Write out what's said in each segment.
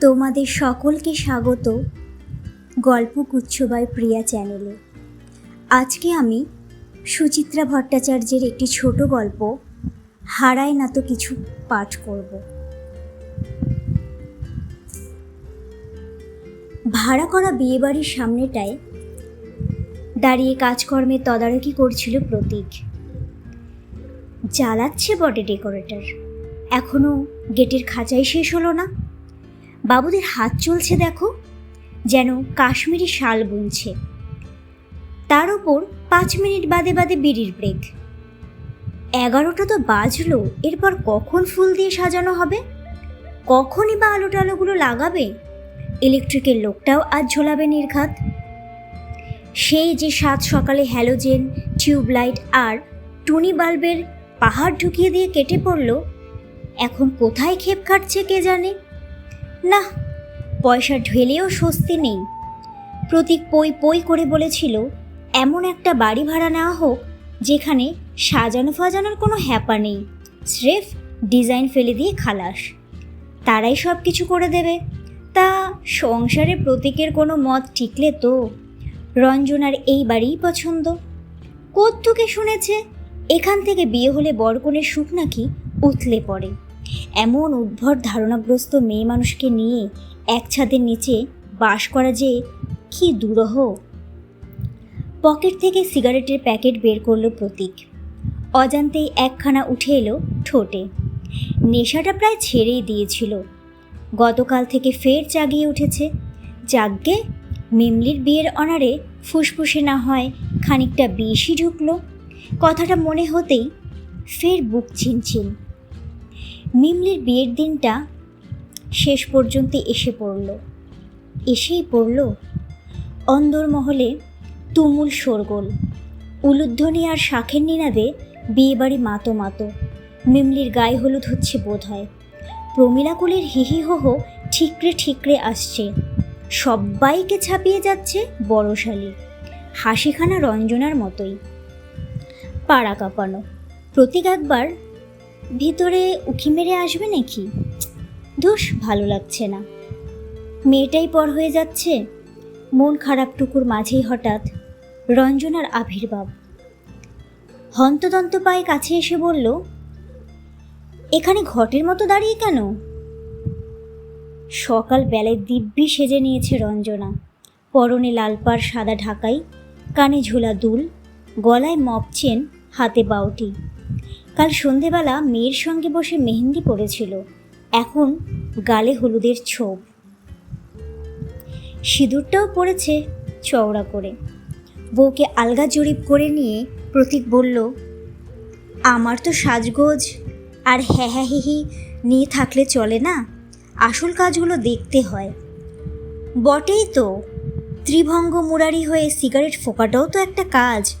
তোমাদের সকলকে স্বাগত গল্প কুচ্ছবাই প্রিয়া চ্যানেলে। আজকে আমি সুচিত্রা ভট্টাচার্যের একটি ছোট গল্প, হারায় না তো কিছু পাঠ করব। ভাড়া করা বিয়েবাড়ির সামনেটায় দাঁড়িয়ে কাজকর্মের তদারকি করছিল প্রতীক। জ্বালাচ্ছে বটে ডেকোরেটর। এখনও গেটের খাঁচাই শেষ হলো না। বাবুদের হাত চলছে দেখো, যেন কাশ্মীরি শাল বুনছে। তার ওপর পাঁচ মিনিট বাদে বাদে বিড়ির ব্রেক এগারোটা তো বাজলো, এরপর কখন ফুল দিয়ে সাজানো হবে? কখনই বা আলো টালোগুলো লাগাবে? ইলেকট্রিকের লোকটাও আজ ঝোলাবে নির্ঘাত। সেই যে সাত সকালে হ্যালোজেন টিউবলাইট আর টুনি বাল্বের পাহাড় ঢুকিয়ে দিয়ে কেটে পড়ল, এখন কোথায় ক্ষেপ কাটছে কে জানে? না, পয়সা ঢেলেও স্বস্তি নেই। প্রতীক পই পই করে বলেছিল, এমন একটা বাড়ি ভাড়া নেওয়া হোক, যেখানে সাজানো ফাজানোর কোনো হ্যাপা নেই, স্রেফ ডিজাইন ফেলে দিয়ে খালাস। তারাই সব কিছু করে দেবে। তা সংসারে প্রতীকের কোনো মত টিকলে তো রঞ্জনার এই বাড়িই পছন্দ। কোত্থুকে শুনেছে, এখান থেকে বিয়ে হলে বরকনের সুখ নাকি উথলে পড়ে। এমন উদ্ভট ধারণাগ্রস্ত মেয়ে মানুষকে নিয়ে এক ছাদের নিচে বাস করা যে কি দুরহ। পকেট থেকে সিগারেটের প্যাকেট বের করল প্রতীক। অজান্তেই একখানা উঠে এলো ঠোঁটে। নেশাটা প্রায় ছেড়েই দিয়েছিল। গতকাল থেকে ফের জাগিয়ে উঠেছে। যাগ্যে মিমলির বিয়ের অনারে ফুসফুসে না হয় খানিকটা বেশি ঢুকলো। কথাটা মনে হতেই ফের বুক ছিনছিন। মিমলির বিয়ের দিনটা শেষ পর্যন্ত এসে পড়ল। এসেই পড়ল অন্দরমহলে তুমুল শোরগোল। উলুধ্বনি আর শাখের নিনাদে বিয়েবাড়ি মাতো মাতো। মিমলির গায়ে হলুদ হচ্ছে বোধ হয় প্রমীলাকুলের হিহি হোহ ঠিকরে ঠিকরে আসছে। সব্বাইকে ছাপিয়ে যাচ্ছে বড়শালী। হাসিখানা রঞ্জনার মতোই। পাড়া কাঁপানো। প্রতীক একবার ভিতরে উকি মেরে আসবে নাকি? ধুস ভালো লাগছে না। মেয়েটাই পর হয়ে যাচ্ছে। মন খারাপ টুকুর মাঝেই হঠাৎ রঞ্জনার আবির্ভাব। হন্তদন্ত পায়ে কাছে এসে বলল, এখানে ঘটের মতো দাঁড়িয়ে কেন? সকাল বেলায় দিব্যি সেজে নিয়েছে রঞ্জনা। পরনে লালপাড় সাদা ঢাকাই, কানে ঝোলা দুল, গলায় মপ চেন হাতে বাউটি। কাল সন্ধেবেলা মেয়ের সঙ্গে বসে মেহেন্দি পড়েছিল এখন গালে হলুদের ছোপ। সিঁদুরটাও পড়েছে চওড়া করে। বউকে আলগা জরিপ করে নিয়ে প্রতীক বলল, আমার তো সাজগোজ আর হ্যাঁ হ্যাঁ হিহি নিয়ে থাকলে চলে না? আসল কাজগুলো দেখতে হয়। বটেই তো। ত্রিভঙ্গ মুরারি হয়ে সিগারেট ফোকাটাও তো একটা কাজ।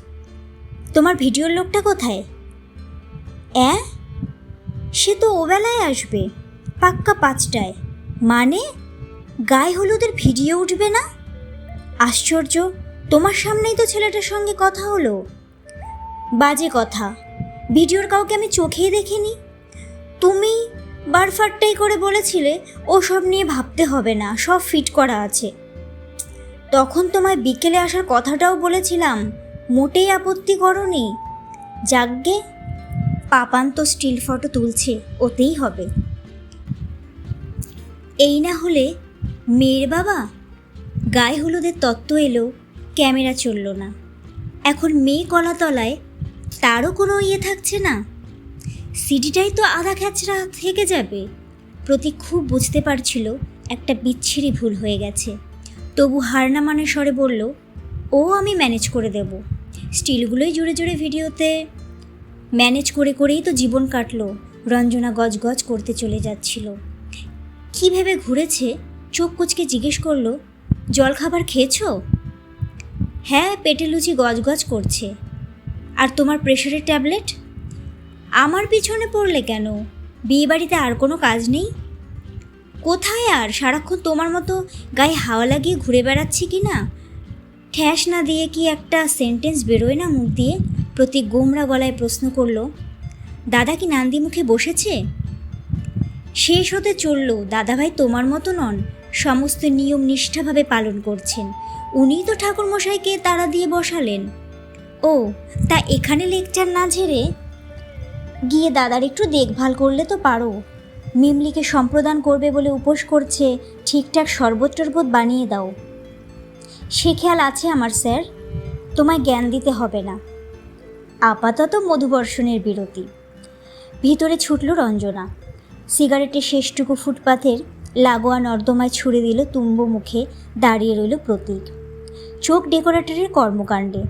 তোমার ভিডিওর লোকটা কোথায়? অ্যাঁ সে তো ওবেলায় আসবে, পাক্কা পাঁচটায়। মানে? গায়ে হলুদের ভিডিও উঠবে না? আশ্চর্য, তোমার সামনেই তো ছেলেটার সঙ্গে কথা হলো। বাজে কথা, ভিডিওর কাউকে আমি চোখেই দেখিনি। তুমি বারফারটাই করে বলেছিলে ও সব নিয়ে ভাবতে হবে না, সব ফিট করা আছে। তখন তোমায় বিকেলে আসার কথাটাও বলেছিলাম, মোটেই আপত্তি করনি। যাগ্গে পাপান তো স্টিল ফটো তুলছে, ওতেই হবে। এই না হলে মেয়ের বাবা? গায়ে হলুদের তত্ত্ব এলো, ক্যামেরা চলল না। এখন মেয়ে কলাতলায়, তারও কোনো ইয়ে থাকছে না। সিডিটাই তো আধা খ্যাচড়া থেকে যাবে। প্রতীক খুব বুঝতে পারছিল, একটা বিচ্ছিরি ভুল হয়ে গেছে। তবু হার না মানে স্বরে বলল, ও আমি ম্যানেজ করে দেব। স্টিলগুলোই জুড়ে জুড়ে ভিডিওতে ম্যানেজ করে করেই তো জীবন কাটলো। রঞ্জনা গজগজ করতে চলে যাচ্ছিল। কি ভেবে ঘুরেছে? চোখ কুচকে জিজ্ঞেস করল, জল খাবার খেয়েছো? হ্যাঁ পেটে লুচি গজগজ করছে। আর তোমার প্রেশারের ট্যাবলেট? আমার পিছনে পড়লে কেন? বিয়েবাড়িতে আর কোনো কাজ নেই? কোথায় আর? সারাক্ষণ তোমার মতো গায়ে হাওয়া লাগিয়ে ঘুরে বেড়াচ্ছি কি না? ঠ্যাস না দিয়ে কি একটা সেন্টেন্স বেরোয় না মুখ দিয়ে? প্রতি গোমরা গলায় প্রশ্ন করল, দাদা কি নান্দি মুখে বসেছে? শেষ হতে চলল, দাদাভাই তোমার মতো নন। সমস্ত নিয়ম নিষ্ঠাভাবে পালন করছেন। উনিই তো ঠাকুরমশাইকে তারা দিয়ে বসালেন। ও, তা এখানে লেকচার না ঝেড়ে? গিয়ে দাদার একটু দেখভাল করলে তো পারো। মিমলিকে সম্প্রদান করবে বলে উপোস করছে, ঠিকঠাক শরবত টরবত বানিয়ে দাও। সে খেয়াল আছে আমার, স্যার? তোমায় জ্ঞান দিতে হবে না। আপাতত মধুবর্ষণের বিরতি। ভিতরে ছুটল রঞ্জনা। সিগারেটের শেষটুকু ফুটপাথের লাগোয়া নর্দমায় ছুড়ে দিল তুম্ব মুখে দাঁড়িয়ে রইল প্রতীক। চোখ ডেকোরেটরের কর্মকাণ্ডে।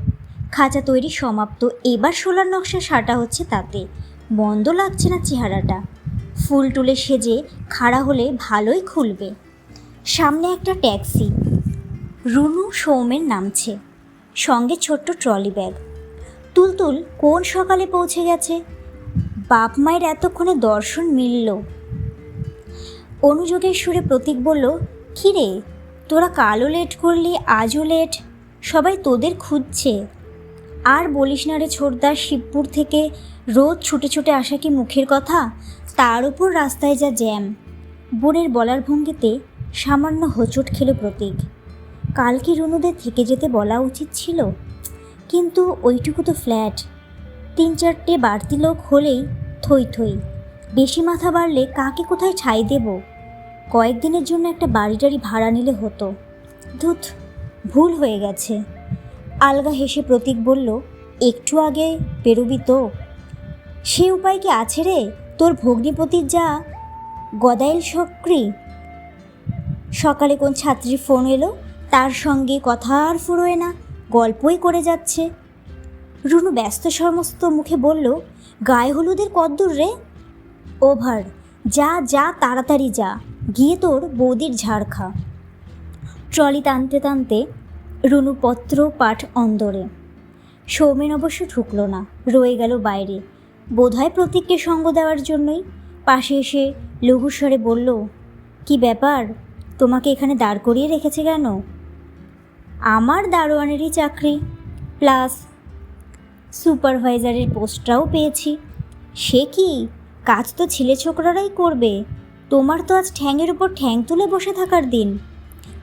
খাঁচা তৈরি সমাপ্ত। এবার সোলার নকশা সাটা হচ্ছে তাতে। বন্ধ লাগছে না চেহারাটা। ফুল টুলে সেজে খাড়া হলে ভালোই খুলবে। সামনে একটা ট্যাক্সি। রুনু সৌমের নামছে। সঙ্গে ছোট্ট ট্রলি ব্যাগ। তুলতুল কোন সকালে পৌঁছে গেছে? বাপ মায়ের এতক্ষণে দর্শন মিলল। অনুযোগের সুরে প্রতীক বলল, কিরে, তোরা কালও লেট করলি, আজও লেট সবাই তোদের খুঁজছে। আর বলিস না রে ছোটদার, শিবপুর থেকে রোজ ছুটে ছুটে আসা কি মুখের কথা? তার উপর রাস্তায় যা জ্যাম। বোনের বলার ভঙ্গিতে সামান্য হোঁচট খেল প্রতীক। কাল কি রুনুদের থেকে যেতে বলা উচিত ছিল? কিন্তু ওইটুকু তো ফ্ল্যাট। তিন চারটে বাড়তি লোক হলেই থই থই। বেশি মাথা বাড়লে কাকে কোথায় ছাই দেব? কয়েকদিনের জন্য একটা বাড়ি টাড়ি ভাড়া নিলে হতো। ধুত, ভুল হয়ে গেছে। আলগা হেসে প্রতীক বলল, একটু আগে বেরোবি তো। সে উপায় কি আছে রে? তোর ভগ্নিপতির যা গদাইল সক্রি? সকালে কোন ছাত্রীর ফোন এলো, তার সঙ্গে কথা আর ফুরোয় না। গল্পই করে যাচ্ছে। রুনু ব্যস্ত সমস্ত মুখে বলল, গায়ে হলুদের কদ্দূর রে। ওভার, যা যা, তাড়াতাড়ি যা। গিয়ে তোর বৌদির ঝাড় খা। ট্রলি টানতে টানতে রুনু পত্র পাঠ অন্দরে। সৌমেন অবশ্য ঢুকলো না, রয়ে গেল বাইরে। বোধহয় প্রতীককে সঙ্গ দেওয়ার জন্যই। পাশে এসে লঘুস্বরে বলল, কি ব্যাপার? তোমাকে এখানে দাঁড় করিয়ে রেখেছে কেন? আমার দারোয়ানেরই চাকরি, প্লাস সুপারভাইজারের পোস্টটাও পেয়েছি। সে কি কাজ তো ছেলে ছোকরারাই করবে? তোমার তো আজ ঠ্যাংয়ের উপর ঠ্যাং তুলে বসে থাকার দিন।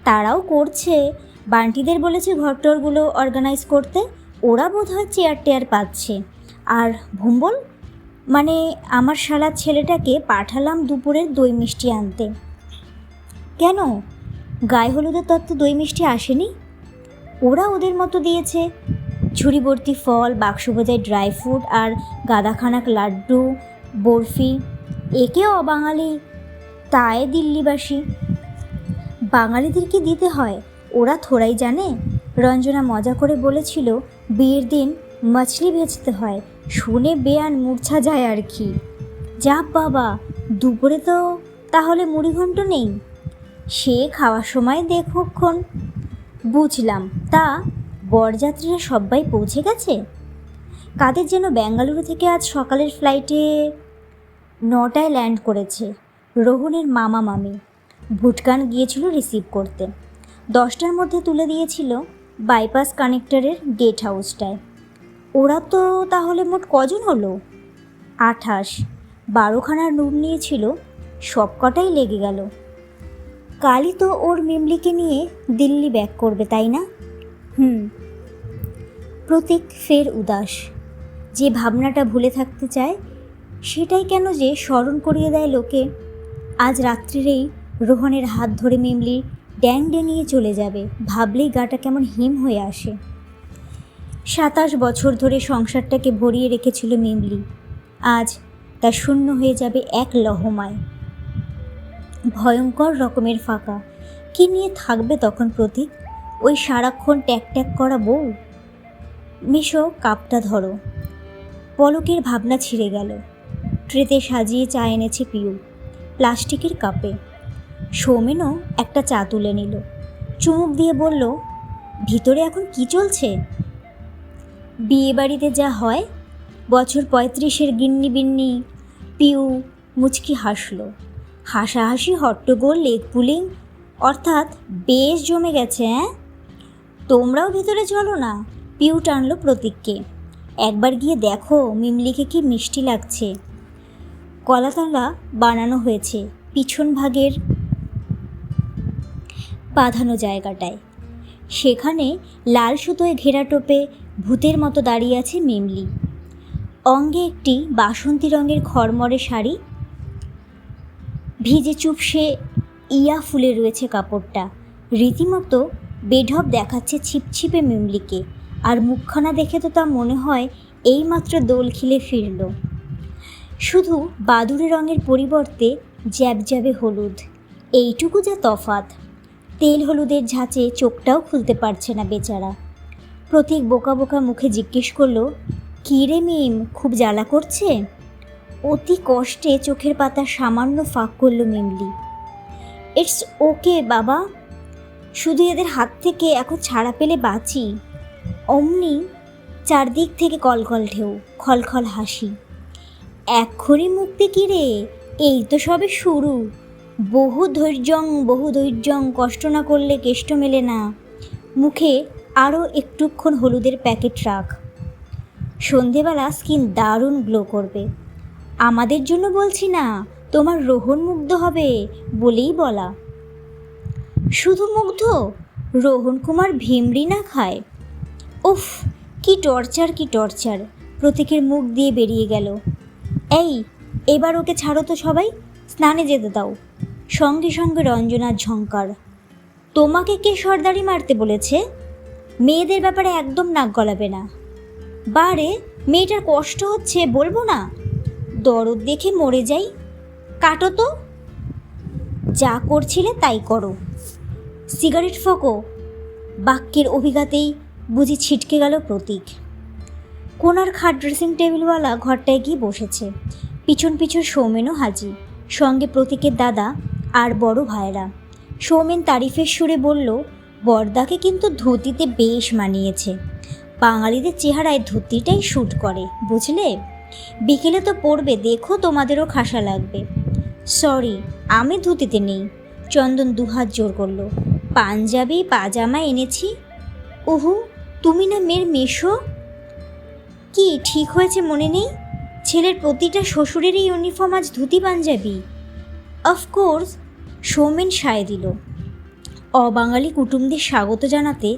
তারাও করছে। বান্টিদের বলেছে ঘরটরগুলো অর্গানাইজ করতে। ওরা বোধ হয় চেয়ার টেয়ার পাচ্ছে। আর ভুম্বল? মানে আমার শালার ছেলেটাকে পাঠালাম দুপুরের দই মিষ্টি আনতে। কেন? গায়ে হলুদের তত্ত্ব দই মিষ্টি আসেনি? ওরা ওদের মতো দিয়েছে। ঝুড়িভর্তি ফল বাক্স বোঝায় ড্রাই ফ্রুট আর গাদাখানাক লাড্ডু, বরফি। একেও অবাঙালি, তাই দিল্লিবাসী। বাঙালিদের কি দিতে হয়? ওরা থোড়াই জানে। রঞ্জনা মজা করে বলেছিল, বিয়ের দিন মাছলি ভেজতে হয়। শুনে বেয়ান মূর্ছা যায় আর কি। যা বাবা, দুপুরে তো তাহলে মুড়িঘণ্ট নেই। সে খাওয়ার সময় দেখোক্ষণ বুঝলাম। তা বরযাত্রীরা সবাই পৌঁছে গেছে? কাদের যেন বেঙ্গালুরু থেকে আজ সকালের ফ্লাইটে নটায় ল্যান্ড করেছে। রোহনের মামা মামি। ভুটকান গিয়েছিল রিসিভ করতে। দশটার মধ্যে তুলে দিয়েছিল বাইপাস কানেক্টরের গেট হাউসটায় ওরা তো তাহলে মোট কজন হলো? আঠাশ। বারোখানার নুন নিয়েছিল, সবকটাই লেগে গেল। কালই তো ওর মেমলিকে নিয়ে দিল্লি ব্যাক করবে, তাই না? হুম। প্রতীক ফের উদাস। যে ভাবনাটা ভুলে থাকতে চায়, সেটাই কেন যে স্মরণ করিয়ে দেয় লোকে। আজ রাত্রিরেই রোহনের হাত ধরে মেমলি ড্যাং ডেঙিয়ে চলে যাবে, ভাবলেই গাটা কেমন হিম হয়ে আসে। সাতাশ বছর ধরে সংসারটাকে ভরিয়ে রেখেছিল মেমলি। আজ তা শূন্য হয়ে যাবে এক লহমায়। ভয়ঙ্কর রকমের ফাঁকা। কি নিয়ে থাকবে তখন প্রতীক? ওই সারাক্ষণ ট্যাক ট্যাক করা বউ? মিশো, কাপটা ধরো। পলকের ভাবনা ছিঁড়ে গেল। ট্রেতে সাজিয়ে চা এনেছে পিউ প্লাস্টিকের কাপে। সৌমেনও একটা চা তুলে নিল। চুমুক দিয়ে বলল, ভিতরে এখন কি চলছে? বিয়ে বাড়িতে যা হয়, বছর পঁয়ত্রিশের গিন্নি বিন্নি। পিউ মুচকি হাসল। হাসাহাসি, হট্টগোল, লেগ পুলিং, অর্থাৎ বেশ জমে গেছে হ্যাঁ তোমরাও ভিতরে চলো না। পিউ টানলো প্রতীককে। একবার গিয়ে দেখো মিমলিকে কি মিষ্টি লাগছে। কলাতলা বানানো হয়েছে পিছন ভাগের বাঁধানো জায়গাটায়। সেখানে লাল সুতোয় ঘেরা টোপে ভূতের মতো দাঁড়িয়ে আছে মিমলি। অঙ্গে একটি বাসন্তী রঙের খড়মড়ে শাড়ি ভিজে চুপসে ইয়া ফুলে রয়েছে কাপড়টা। রীতিমতো বেঢপ দেখাচ্ছে ছিপছিপে মিমলিকে, আর মুখখানা দেখে তো তা মনে হয় এইমাত্র দোল খিলে ফিরল। শুধু বাদুড়ে রঙের পরিবর্তে জ্যাবজ্যাবে হলুদ। এইটুকু যা তফাত। তেল হলুদের ঝাঁচে চোখটাও খুলতে পারছে না বেচারা। প্রতীক বোকা বোকা মুখে জিজ্ঞেস করল কী রে মিম, খুব জ্বালা করছে? অতি কষ্টে চোখের পাতা সামান্য ফাঁক করল মিমলি। ইটস ওকে বাবা। শুধু এদের হাত থেকে এখন ছাড়া পেলে বাঁচি। অমনি চারদিক থেকে কলকল ঢেউ, খলখল হাসি। এক্ষুনি মুক্তি কি রে? এই তো সবে শুরু। বহু ধৈর্যং বহু ধৈর্যং কষ্ট না করলে কেষ্ট মেলে না। মুখে আরও একটুক্ষণ হলুদের প্যাকেট রাখ। সন্ধেবেলা স্কিন দারুণ গ্লো করবে। আমাদের জন্য বলছি না, তোমার রোহন মুগ্ধ হবে বলেই বলা। শুধু মুগ্ধ, রোহন কুমার ভিমরি না খায়। উফ, কি টর্চার কি টর্চার, প্রতীকের মুখ দিয়ে বেরিয়ে গেল। এই, এবার ওকে ছাড়ো তো সবাই, স্নানে যেতে দাও। সঙ্গে সঙ্গে রঞ্জনার ঝঙ্কার তোমাকে কে সর্দারি মারতে বলেছে? মেয়েদের ব্যাপারে একদম নাক গলাবে না। বারে, মেয়েটার কষ্ট হচ্ছে বলব না? দরদ দেখে মরে যাই। কাটো তো। যা করছিলে তাই করো। সিগারেট ফোকো। বাক্যের অভিঘাতেই বুঝি ছিটকে গেল প্রতীক। কোনার খাট ড্রেসিং টেবিলওয়ালা ঘরটায় গিয়ে বসেছে। পিছন পিছন সৌমেনও হাজি সঙ্গে প্রতীকের দাদা আর বড় ভাইরা সৌমেন তারিফের সুরে বলল, বর্দাকে কিন্তু ধুতিতে বেশ মানিয়েছে। বাঙালিদের চেহারায় ধুতিটাই শ্যুট করে, বুঝলে? বিকেলে তো পড়বে, দেখো তোমাদেরও খাসা লাগবে। সরি, আমি ধুতিতে নেই। চন্দন দুহাত জোর করল। পাঞ্জাবি, পাজামা এনেছি? ওহু তুমি না মেয়ের মেশো? কি, ঠিক হয়েছে মনে নেই? ছেলের প্রতিটা শ্বশুরেরই ইউনিফর্ম আজ ধুতি পাঞ্জাবি। অফকোর্স সৌমেন সায় দিল। অবাঙালি কুটুমদের স্বাগত জানাতে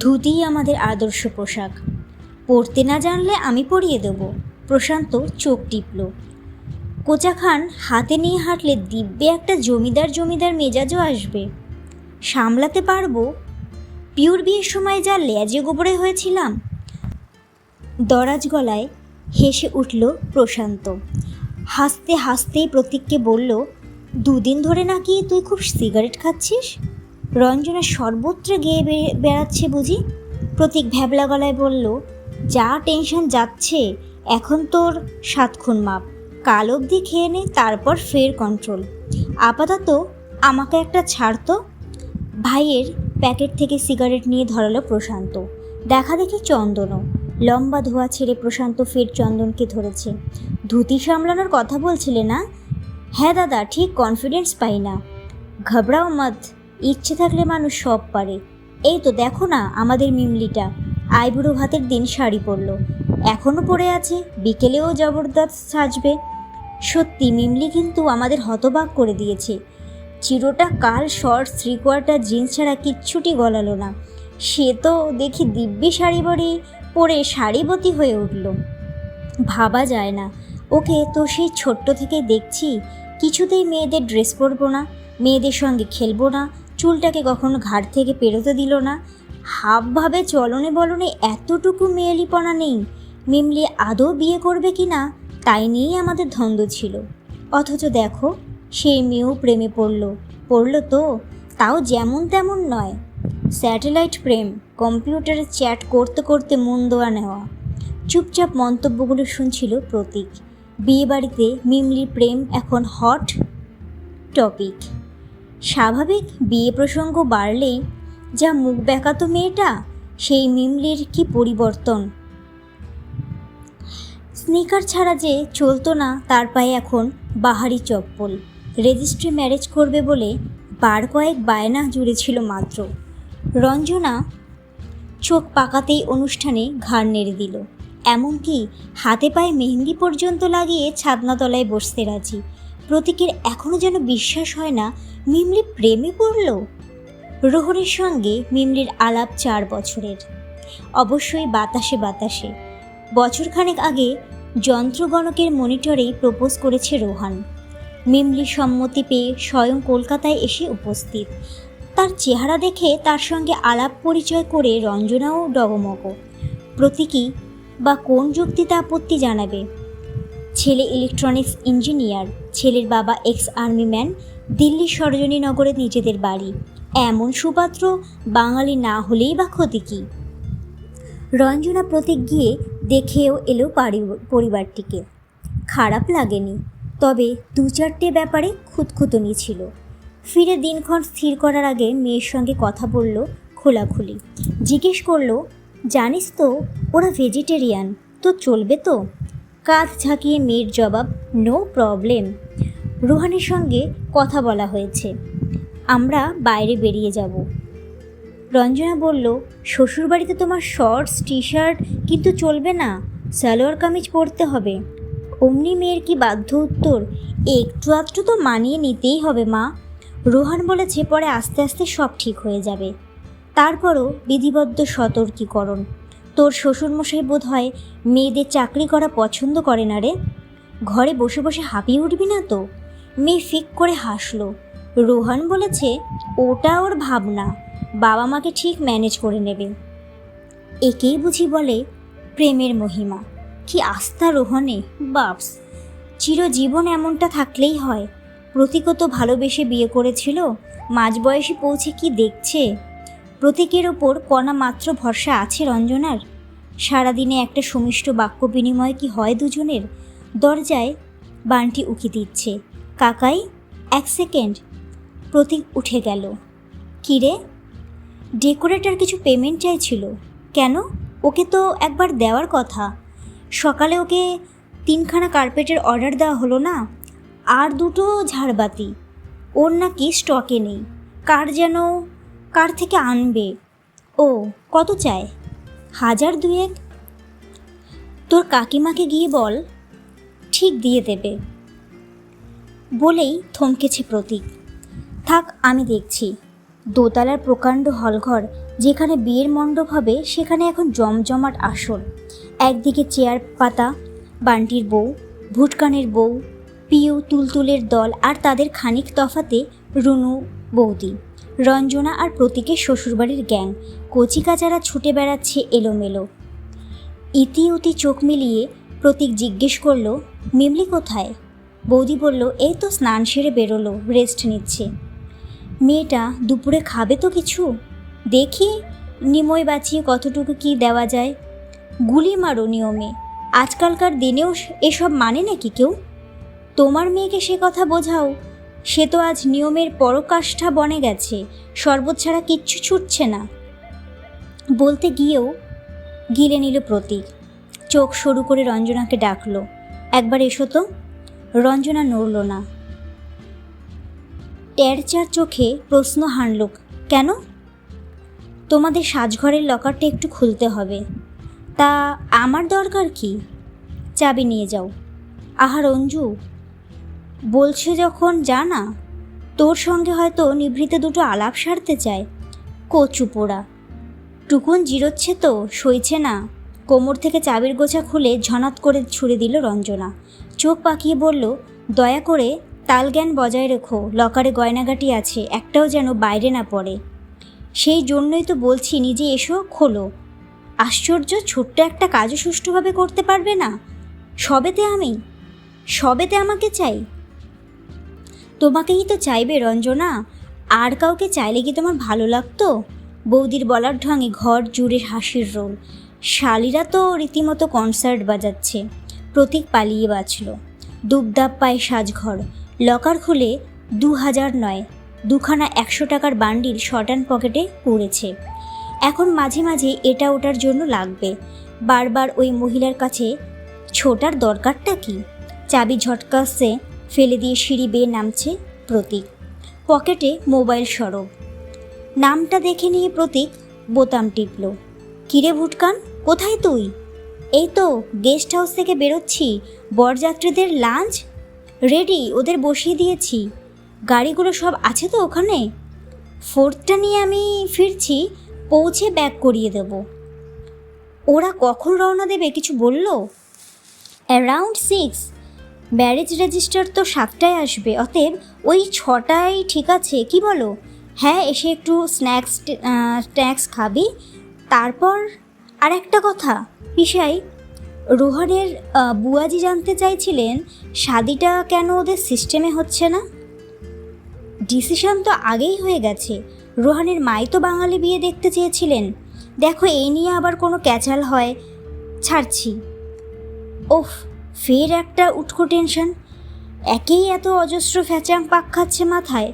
ধুতিই আমাদের আদর্শ পোশাক। পরতে না জানলে আমি পরিয়ে দেব। প্রশান্ত চোখ টিপল। কোচা খান হাতে নিয়ে হাঁটলে দিব্যে একটা জমিদার জমিদার মেজাজও আসবে। সামলাতে পারব? পিউর বিয়ের সময় যা লেজে গোবরে হয়েছিলাম। দরাজ গলায় হেসে উঠল প্রশান্ত। হাসতে হাসতেই প্রতীককে বলল, দুদিন ধরে নাকি তুই খুব সিগারেট খাচ্ছিস? রঞ্জনা সর্বত্র গেয়ে বেড়াচ্ছে বুঝি? প্রতীক ভ্যাবলা গলায় বলল, যা টেনশন যাচ্ছে এখন তোর সাত খুন মাপ। কাল অবধি খেয়ে নে, তারপর ফের কন্ট্রোল আপাতত আমাকে একটা ছাড়তো ভাইয়ের প্যাকেট থেকে সিগারেট নিয়ে ধরালো প্রশান্ত। দেখা দেখি চন্দনও। লম্বা ধোয়া ছেড়ে প্রশান্ত ফের চন্দনকে ধরেছে। ধুতি সামলানোর কথা বলছিলে না? হ্যাঁ দাদা, ঠিক কনফিডেন্স পাই না। ঘবরাও মত ইচ্ছে থাকলে মানুষ সব পারে। এই তো দেখো না আমাদের মিমলিটা। আইবুড়ো ভাতের দিন শাড়ি পরলো। এখনও পড়ে আছে, বিকেলেও জবরদস্ত সাজবে। সত্যি, মিমলি কিন্তু আমাদের হতবাক করে দিয়েছে। চিরোটা কাল শর্ট থ্রি কোয়ার্টার জিন্স ছাড়া কিচ্ছুটি গলালো না। সে তো দেখি দিব্যি শাড়ি বাড়ি পরে শাড়িবতী হয়ে উঠল। ভাবা যায় না। ওকে তো সেই ছোট্ট থেকেই দেখছি। কিছুতেই মেয়েদের ড্রেস পরবো না, মেয়েদের সঙ্গে খেলব না, চুলটাকে কখনো ঘাট থেকে পেরোতে দিল না। হাবভাবে চলনে বলনে এতটুকু মেয়েলিপনা নেই। মিমলি আদৌ বিয়ে করবে কি না, তাই নিয়েই আমাদের ধন্দ ছিল। অথচ দেখো, সেই মেয়েও প্রেমে পড়ল। পড়ল তো, তাও যেমন তেমন নয়। স্যাটেলাইট প্রেম, কম্পিউটারে চ্যাট করতে করতে মন দেওয়া নেওয়া। চুপচাপ মন্তব্যগুলো শুনছিল প্রতীক। বিয়েবাড়িতে মিমলির প্রেম এখন হট টপিক। স্বাভাবিক বিয়ে প্রসঙ্গ বাড়লেই যা মুখ বেঁকাতো মেয়েটা, সেই মিমলির কি পরিবর্তন? স্নিকার ছাড়া যে চলতো না, তার পায়ে এখন বাহারি চপ্পল। রেজিস্ট্রি ম্যারেজ করবে বলে বার কয়েক বায়না জুড়েছিল মাত্র। রঞ্জনা চোখ পাকাতেই অনুষ্ঠানে ঘাড় নেড়ে দিল। এমনকি হাতে পায়ে মেহেন্দি পর্যন্ত লাগিয়ে ছাদনাতলায় বসতে রাজি। প্রতীকের এখনও যেন বিশ্বাস হয় না, মিমলি প্রেমে পড়ল? রোহনের সঙ্গে মিমলির আলাপ চার বছরের। অবশ্যই বাতাসে বাতাসে। বছরখানেক আগে যন্ত্রগণকের মনিটরেই প্রপোজ করেছে রোহান। মিমলি সম্মতি পেয়ে স্বয়ং কলকাতায় এসে উপস্থিত। তার চেহারা দেখে তার সঙ্গে আলাপ পরিচয় করে রঞ্জনাও ডগমগ। প্রতীকী বা কোন যুক্তিতে আপত্তি জানাবে? ছেলে ইলেকট্রনিক্স ইঞ্জিনিয়ার ছেলের বাবা এক্স আর্মি ম্যান দিল্লির সরোজনীনগরে নিজেদের বাড়ি। এমন সুপাত্র বাঙালি না হলেই বা ক্ষতি কী? রঞ্জনা প্রতীক গিয়ে দেখেও এলো পারি- পরিবারটিকে। খারাপ লাগেনি, তবে দু চারটে ব্যাপারে খুঁতখুতনি ছিল। ফিরে দিনক্ষণ স্থির করার আগে মেয়ের সঙ্গে কথা বলল খোলাখুলি। জিজ্ঞেস করল, জানিস তো, ওরা ভেজিটেরিয়ান তো চলবে তো? কাঁধ ঝাঁকিয়ে মেয়ের জবাব নো প্রবলেম রোহানের সঙ্গে কথা বলা হয়েছে, আমরা বাইরে বেরিয়ে যাব। রঞ্জনা বলল, শ্বশুরবাড়িতে তোমার শর্টস টি শার্ট কিন্তু চলবে না, সালোয়ার কামিজ পরতে হবে। অমনি মেয়ের কি বাধ্য উত্তর? একটু আধটু তো মানিয়ে নিতেই হবে, মা। রোহান বলেছে, পরে আস্তে আস্তে সব ঠিক হয়ে যাবে। তারপরও বিধিবদ্ধ সতর্কীকরণ। তোর শ্বশুরমশাই বোধ হয় মেয়েদের চাকরি করা পছন্দ করে না রে। ঘরে বসে বসে হাঁপিয়ে উঠবি না তো? মেয়ে ফিক করে হাসলো। রোহান বলেছে, ওটা ওর ভাবনা। বাবা মাকে ঠিক ম্যানেজ করে নেবে। একেই বুঝি বলে প্রেমের মহিমা। কি আস্থা রোহনে, বাপস। চিরজীবন এমনটা থাকলেই হয়। প্রতীকও ভালোবেসে বিয়ে করেছিল মাঝবয়সী পৌঁছে কি দেখছে? প্রতীকের ওপর কণা মাত্র ভরসা আছে রঞ্জনার? সারাদিনে একটা সুমিষ্ট বাক্য বিনিময় কি হয় দুজনের? দরজায় বানটি উকি দিচ্ছে। কাকাই, এক সেকেন্ড। প্রতীক উঠে গেল। কিরে ডেকোরেটর কিছু পেমেন্ট চাইছিল। কেন? ওকে তো একবার দেওয়ার কথা। সকালে ওকে তিনখানা কার্পেটের অর্ডার দেওয়া হলো না? আর দুটো ঝাড়বাতি। ওর নাকি স্টকে নেই। কার যেন, কার থেকে আনবে? ও, কত চায়? হাজার দুয়েক? তোর কাকিমাকে গিয়ে বল। ঠিক দিয়ে দেবে। বলেই থমকেছে প্রতীক। থাক, আমি দেখছি। দোতলার প্রকাণ্ড হলঘর, যেখানে বিয়ের মণ্ডপ হবে, সেখানে এখন জমজমাট আসর। একদিকে চেয়ার পাতা, বান্টির বউ, ভুটকানের বউ, পিউ তুলতুলের দল আর তাদের খানিক তফাতে রুনু বৌদি। রঞ্জনা আর প্রতীকের শ্বশুরবাড়ির গ্যাং। কচিকাচারা ছুটে বেড়াচ্ছে এলোমেলো। ইতি উতি চোখ মিলিয়ে প্রতীক জিজ্ঞেস করল, মিমলি কোথায়? বৌদি বলল, এই তো স্নান সেরে বেরোলো রেস্ট নিচ্ছে। মেয়েটা দুপুরে খাবে তো কিছু? দেখি নিময় বাঁচিয়ে কতটুকু কি দেওয়া যায়। গুলি মারো নিয়মে। আজকালকার দিনেও এসব মানে নাকি কেউ? তোমার মেয়েকে সে কথা বোঝাও। সে তো আজ নিয়মের পরকাষ্ঠা বনে গেছে, শরবত ছাড়া কিচ্ছু ছুটছে না। বলতে গিয়েও গিলে নিল প্রতীক। চোখ সরু করে রঞ্জনাকে ডাকলো। একবার এসো তো। রঞ্জনা নড়ল না। টেরচার চোখে প্রশ্ন হানল, কেন? তোমাদের সাজঘরের লকারটা একটু খুলতে হবে। তা আমার দরকার কি? চাবি নিয়ে যাও। আহা, রঞ্জু, বলছে যখন যা না তোর সঙ্গে হয়তো নিভৃতে দুটো আলাপ সারতে চায়, কচু পোড়া। টুকুন জিরোচ্ছে তো, সইছে না। কোমর থেকে চাবির গোছা খুলে ঝনাত করে ছুড়ে দিল রঞ্জনা। চোখ পাকিয়ে বলল, দয়া করে তালজ্ঞান বজায় রেখো, লকারে গয়নাগাটি আছে, একটাও যেন বাইরে না পড়ে। সেই জন্যই তো বলছি, নিজে এসো, খোলো। আশ্চর্য, ছোট্ট একটা কাজও সুষ্ঠুভাবে করতে পারবে না? সবেতে আমি? সবেতে আমাকে চাই? তোমাকেই তো চাইবে, রঞ্জনা। আর কাউকে চাইলে কি তোমার ভালো লাগতো? বৌদির বলার ঢঙে ঘর জুড়ে হাসির রোল। শালিরা তো রীতিমতো কনসার্ট বাজাচ্ছে। প্রতীক পালিয়ে বাঁচল। দুবদাব পায় সাজঘর। লকার খুলে দু হাজার নয়। দুখানা একশো টাকার বান্ডিল শটান পকেটে পড়েছে। এখন মাঝে মাঝে এটা ওটার জন্য লাগবে। বারবার ওই মহিলার কাছে ছোটার দরকারটা কি? চাবি ঝটকাসে ফেলে দিয়ে সিঁড়ি বেয়ে নামছে প্রতীক। পকেটে মোবাইল সরব। নামটা দেখে নিয়ে প্রতীক বোতাম টিপল। কিরে ভুটকান, কোথায় তুই? এই তো, গেস্ট হাউস থেকে বেরোচ্ছি। বরযাত্রীদের লাঞ্চ রেডি, ওদের বসিয়ে দিয়েছি। গাড়িগুলো সব আছে তো ওখানে? ফোর্থটা নিয়ে আমি ফিরছি, পৌঁছে ব্যাক করিয়ে দেব। ওরা কখন রওনা দেবে কিছু বলল? Around six. ব্যারেজ রেজিস্টার তো সাতটায় আসবে, অতএব ওই ছটায় ঠিক আছে, কি বলো? হ্যাঁ এসে একটু স্ন্যাক্স স্ন্যাক্স খাবি। তারপর আর একটা কথা, পিসাই রোহানের বুয়াজি জানতে চাইছিলেন, শাদিটা কেন ওদের সিস্টেমে হচ্ছে না? ডিসিশন তো আগেই হয়ে গেছে। রোহানের মাই তো বাঙালি বিয়ে দেখতে চেয়েছিলেন। দেখো, এই নিয়ে আবার কোনো ক্যাচাল হয়। ছাড়ছি। ওফ, ফের একটা উটকো টেনশন একেই এত অজস্র ফ্যাচাং পাক খাচ্ছে মাথায়।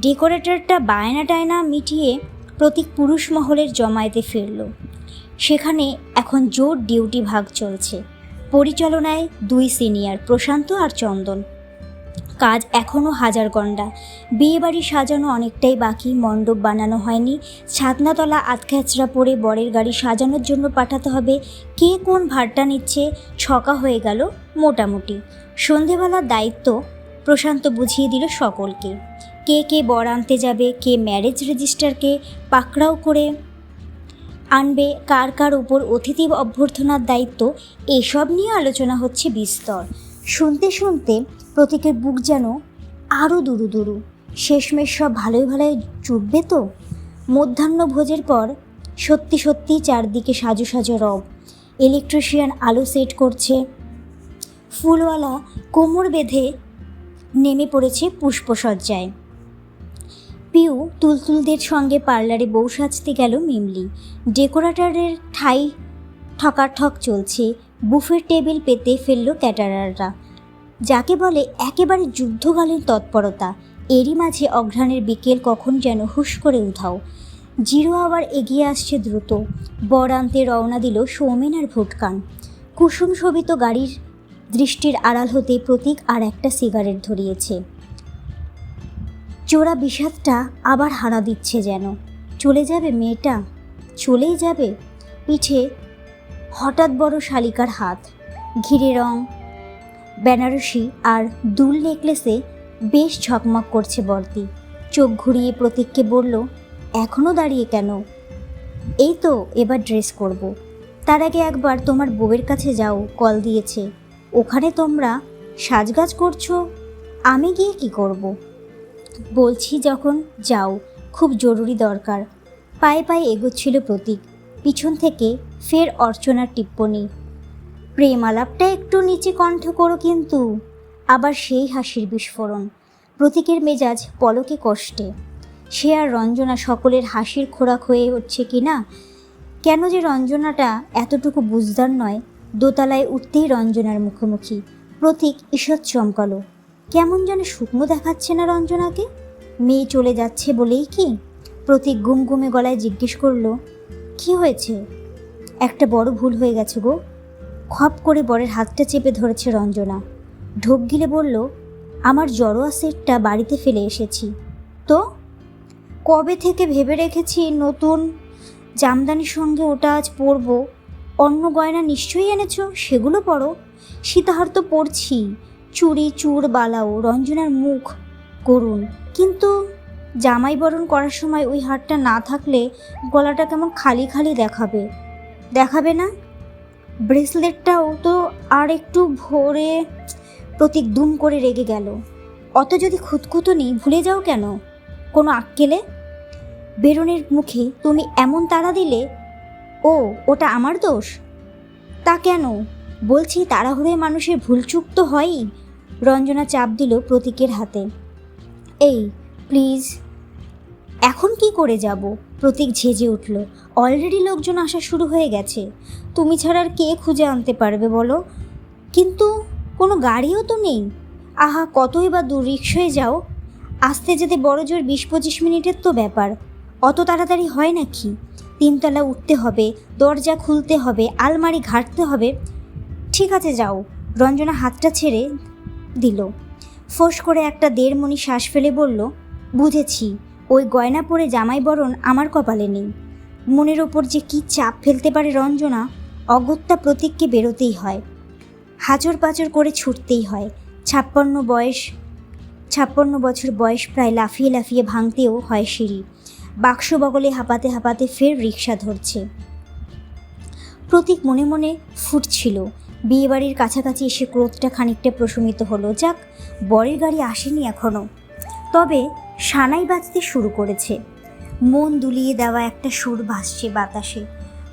ডেকোরেটরটা বায়না টায়না মিটিয়ে প্রতীক পুরুষ মহলের জমায়েতে ফিরল। সেখানে এখন জোর ডিউটি ভাগ চলছে। পরিচালনায় দুই সিনিয়র, প্রশান্ত আর চন্দন। কাজ এখনও হাজার গন্ডা। বিয়েবাড়ি সাজানো অনেকটাই বাকি, মণ্ডপ বানানো হয়নি। ছাতনাতলা আতখ্যাচড়া পরে বরের গাড়ি সাজানোর জন্য পাঠাতে হবে। কে কোন ভাড়টা নিচ্ছে, ছকা হয়ে গেল মোটামুটি। সন্ধেবেলার দায়িত্ব প্রশান্ত বুঝিয়ে দিল সকলকে। কে কে বর আনতে যাবে, কে ম্যারেজ রেজিস্টারকে পাকড়াও করে আনবে কার কার উপর অতিথি অভ্যর্থনার দায়িত্ব, এসব নিয়ে আলোচনা হচ্ছে বিস্তর। শুনতে শুনতে প্রতীকের বুক যেন আরও দুরু দুরু। শেষমেশ সব ভালোই ভালোই চুকবে তো? মধ্যাহ্ন ভোজের পর সত্যি সত্যি চারদিকে সাজো সাজো রব। ইলেকট্রিশিয়ান আলো সেট করছে। ফুলওয়ালা কোমর বেঁধে নেমে পড়েছে পুষ্পসজ্জায়। পিউ তুলতুলদের সঙ্গে পার্লারে বউ সাজতে গেল মিমলি। ডেকোরেটরের ঠাই ঠকাঠক চলছে। বুফের টেবিল পেতে ফেলল ক্যাটারাররা। যাকে বলে একেবারে যুদ্ধকালীন তৎপরতা, এরই মাঝে অঘ্রাণের বিকেল কখন যেন হুশ করে উধাও। জিরো আওয়ার এগিয়ে আসছে দ্রুত। বর আনতে রওনা দিল সৌমেন আর ভুটকান। কুসুম শোভিত গাড়ির দৃষ্টির আড়াল হতে প্রতীক আর একটা সিগারেট ধরিয়েছে। চোরা বিষাদটা আবার হানা দিচ্ছে যেন। চলে যাবে মেয়েটা? চলেই যাবে? পিঠে হঠাৎ বড় শালিকার হাত। ঘিরে রং, বেনারসি আর দুল নেকলেসে বেশ ঝকমক করছে বর্তি চোখ ঘুরিয়ে প্রতীককে বলল এখনও দাঁড়িয়ে কেন? এই তো, এবার ড্রেস করব। তার আগে একবার তোমার বউয়ের কাছে যাও, কল দিয়েছে। ওখানে তোমরা সাজগাজ করছ? আমি গিয়ে কি করব। বলছি যখন, যাও, খুব জরুরি দরকার। পায়ে পায়ে এগোচ্ছিল প্রতীক। পিছন থেকে ফের অর্চনার টিপ্পনি। প্রেম আলাপটা একটু নিচে কণ্ঠ করো কিন্তু। আবার সেই হাসির বিস্ফোরণ। প্রতীকের মেজাজ পলকে কষ্টে। সে আর রঞ্জনা সকলের হাসির খোরাক হয়ে হচ্ছে কি না? কেন যে রঞ্জনাটা এতটুকু বুঝদার নয়, দোতলায় উঠতেই রঞ্জনার মুখোমুখি। প্রতীক ঈষৎ চমকালো। কেমন যেন শুকনো দেখাচ্ছে না রঞ্জনাকে। মেয়ে চলে যাচ্ছে বলেই কি? প্রতীক গুমগুমে গলায় জিজ্ঞেস করল, কি হয়েছে? একটা বড় ভুল হয়ে গেছে গো। খপ করে বরের হাতটা চেপে ধরেছে রঞ্জনা। ঢোক গিলে বলল, আমার জড়োয়া সেটটা বাড়িতে ফেলে এসেছি। তো? কবে থেকে ভেবে রেখেছি নতুন জামদানির সঙ্গে ওটা আজ পরবো? অন্য গয়না নিশ্চয়ই এনেছো? সেগুলো পরো। সীতাহার তো পরছি। চুড়ি চুর, বালাও, রঞ্জনার মুখ করুন। কিন্তু জামাই বরণ করার সময় ওই হারটা না থাকলে গলাটা কেমন খালি খালি দেখাবে? দেখাবে না? ব্রেসলেটটাও তো আর একটু ভোরে প্রতীক দুম করে রেগে গেল। অত যদি খুঁতখুতুনি, ভুলে যাও কেন? কোনো আক্কেলে? বেরনের মুখে তুমি এমন তাড়া দিলে, ও, ওটা আমার দোষ? তা কেন? বলছি, তাড়াহুড়োয় মানুষের ভুল ভুলচুক তো হয়ই। রঞ্জনা চাপ দিল প্রতীকের হাতে। এই প্লিজ এখন কি করে যাব? প্রতীক ঝেঁজে উঠল। অলরেডি লোকজন আসা শুরু হয়ে গেছে। তুমি ছাড়া আর কে খুঁজে আনতে পারবে বলো? কিন্তু কোনো গাড়িও তো নেই। আহা, কতই বা দূর রিক্সায় যাও। আসতে যেতে বড় জোর বিশ পঁচিশ মিনিটের তো ব্যাপার। অত তাড়াতাড়ি হয় নাকি? তিনতলা উঠতে হবে, দরজা খুলতে হবে, আলমারি ঘাঁটতে হবে। ঠিক আছে, যাও। রঞ্জনা হাতটা ছেড়ে দিল। ফোঁস করে একটা দেড়মণি শ্বাস ফেলে বলল, বুঝেছি, ওই গয়না পরে জামাই বরণ আমার কপালে নেই। মনের ওপর যে কি চাপ ফেলতে পারে রঞ্জনা, অগত্যা প্রতীককে বেরোতেই হয়। হাজর পাচর করে ছুটতেই হয়। ছাপ্পান্ন বয়স, ছাপ্পান্ন বছর বয়স প্রায় লাফিয়ে লাফিয়ে ভাঙতেও হয় সিঁড়ি। বাক্স বগলে হাঁপাতে হাঁপাতে ফের রিক্সা ধরছে। প্রতীক মনে মনে ফুটছিল। বিয়েবাড়ির কাছাকাছি এসে ক্রোধটা খানিকটা প্রশমিত হলো। যাক, বরের গাড়ি আসেনি এখনও তবে সানাই বাজতে শুরু করেছে। মন দুলিয়ে দেওয়া একটা সুর ভাসছে বাতাসে।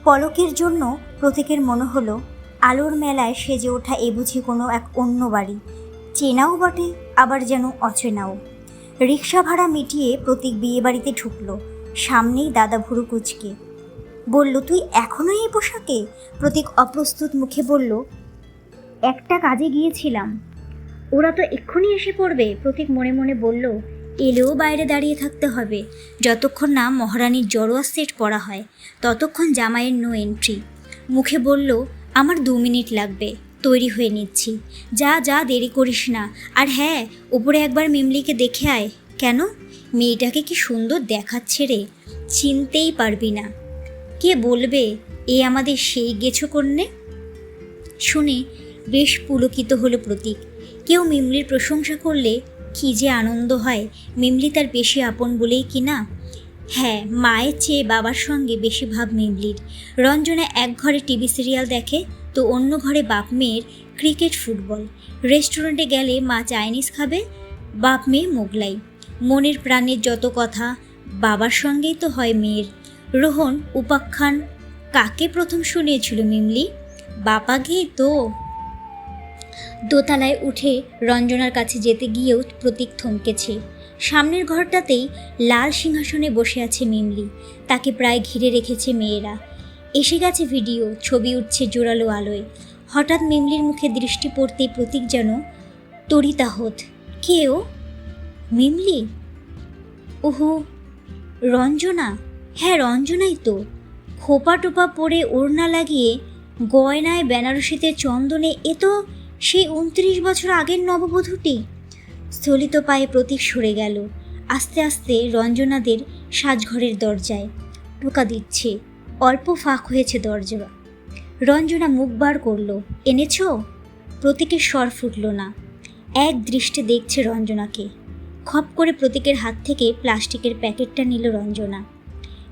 পলকের জন্য প্রতীকের মনে হলো, আলোর মেলায় সেজে ওঠা এ বুঝি কোনো এক অন্য বাড়ি। চেনাও বটে, আবার যেন অচেনাও। রিক্সা ভাড়া মিটিয়ে প্রতীক বিয়ে বাড়িতে ঢুকলো। সামনেই দাদা ভুরু কুচকে। বলল, তুই এখনও এই পোশাকে? প্রতীক অপ্রস্তুত মুখে বলল, একটা কাজে গিয়েছিলাম। ওরা তো এক্ষুনি এসে পড়বে। প্রতীক মনে মনে বলল, এলেও বাইরে দাঁড়িয়ে থাকতে হবে। যতক্ষণ না মহারানীর জড়োয়া সেট পড়া হয়, ততক্ষণ জামাইয়ের নো এন্ট্রি মুখে বলল, আমার দু মিনিট লাগবে। তৈরি হয়ে নিচ্ছি। যা যা, দেরি করিস না। আর হ্যাঁ ওপরে একবার মিমলিকে দেখে আয়। কেন? মেয়েটাকে কি সুন্দর দেখাচ্ছে রে। চিনতেই পারবি না। কে বলবে এ আমাদের সেই গেছো কন্যে? শুনে বেশ পুলকিত হলো প্রতীক। কেউ মিমলির প্রশংসা করলে কি যে আনন্দ হয়, মিমলি তার বেশি আপন বলেই কি না? হ্যাঁ মায়ের চেয়ে বাবার সঙ্গে বেশি ভাব মিমলির। রঞ্জনা এক ঘরে টিভি সিরিয়াল দেখে তো অন্য ঘরে বাপ মেয়ের ক্রিকেট, ফুটবল। রেস্টুরেন্টে গেলে মা চাইনিজ খাবে, বাপ মেয়ে মোগলাই। মনের প্রাণের যত কথা বাবার সঙ্গেই তো হয় মেয়ের। রোহন উপাখ্যান কাকে প্রথম শুনিয়েছিল মিমলি? বাপা ঘে তো। দোতলায় উঠে রঞ্জনার কাছে যেতে গিয়েও প্রতীক থমকেছে। সামনের ঘরটাতেই লাল সিংহাসনে বসে আছে মিমলি। তাকে প্রায় ঘিরে রেখেছে মেয়েরা। এসে গেছে ভিডিও, ছবি উঠছে জোরালো আলোয়। হঠাৎ মিমলির মুখে দৃষ্টি পড়তেই প্রতীক যেন তরিতাহত কে ও? মিমলি? ওহো, রঞ্জনা? হ্যাঁ রঞ্জনাই তো। খোপা টোপা পরে ওড়না লাগিয়ে গয়নায় বেনারসিতে চন্দনে, এ তো সেই উনত্রিশ বছর আগের নববধূটি। স্থলিত পায়ে প্রতীক সরে গেল। আস্তে আস্তে রঞ্জনাদের সাজঘরের দরজায় টোকা দিচ্ছে। অল্প ফাঁক হয়েছে দরজা। রঞ্জনা মুখ বার করল, এনেছ? প্রতীকের স্বর ফুটল না। এক দৃষ্টে দেখছে রঞ্জনাকে। খপ করে প্রতীকের হাত থেকে প্লাস্টিকের প্যাকেটটা নিল রঞ্জনা।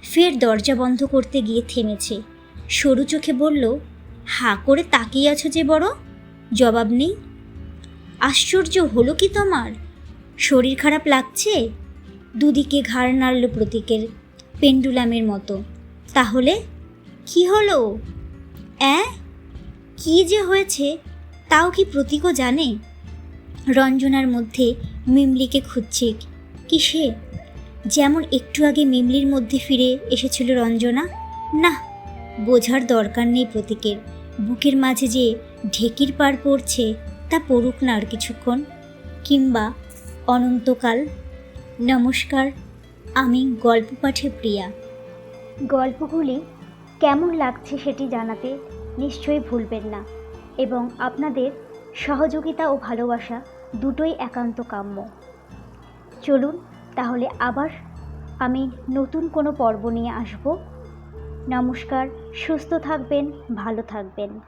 ফের দরজা বন্ধ করতে গিয়ে থেমেছে। সরু চোখে বলল, হা করে তাকিয়ে আছো যে বড়? জবাব নেই। আশ্চর্য হলো কি তোমার? শরীর খারাপ লাগছে? দুদিকে ঘাড় নাড়ল প্রতীকের পেন্ডুলামের মতো। তাহলে কি হলো? অ্যাঁ? কি যে হয়েছে, তাও কি প্রতীকও জানে? রঞ্জনার মধ্যে মিমলিকে খুঁজছে। কিসে? যেমন একটু আগে মিমলির মধ্যে ফিরে এসেছিল রঞ্জনা? না, বোঝার দরকার নেই প্রতীকের। বুকের মাঝে যে ঢেকির পার পড়ছে, তা পড়ুক না আর কিছুক্ষণ। কিংবা অনন্তকাল। নমস্কার, আমি গল্প পাঠে প্রিয়া। গল্পগুলি কেমন লাগছে সেটি জানাতে নিশ্চয়ই ভুলবেন না। এবং আপনাদের সহযোগিতা ও ভালোবাসা দুটোই একান্ত কাম্য। চলুন তাহলে আবার আমি নতুন কোনো পর্ব নিয়ে আসব। নমস্কার সুস্থ থাকবেন ভালো থাকবেন।